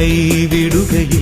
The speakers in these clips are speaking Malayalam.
കൈവിടുകയില്ല എന്നുര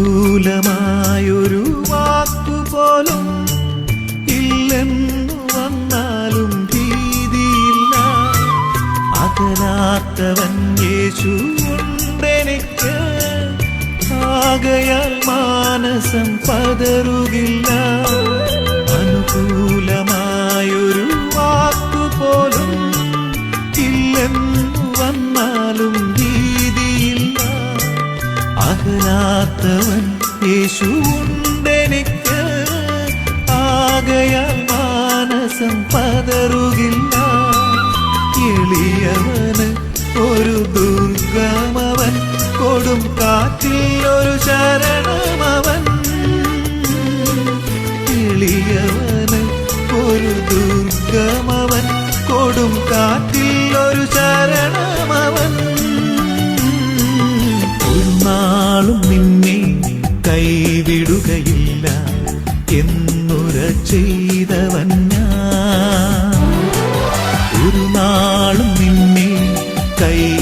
അനുകൂലമായൊരു വാക്കുപോലും ഇല്ലെന്നു വന്നാലും ഭീതിയില്ല. അകലാത്തവൻ യേശു ഉണ്ടെനിക്ക്. ആകയാൽ മാനസം പതറുകില്ല. അനുകൂലമായൊരു വാക്കുപോലും ഇല്ലെന്നു വന്നാലും അകലാത്തവൻ യേശുണ്ടെനിക്ക് ആകയാൽ മാനസം പതറുകില്ല. എളിയവന് ഒരു ദുർഗമവൻ. കൊടും കാറ്റിൽ ഒരു ശരണമവൻ. എളിയവന് ഒരു ദുർഗമവൻ. കൊടും കാറ്റിൽ ഒരു ശരണമവൻ. ഒരു നിന്നെ കൈവിടുകയില്ല. എന്നുര ചെയ്തവൻ ഞാൻ. ഒരു നാളും നിന്നെ കൈവിടു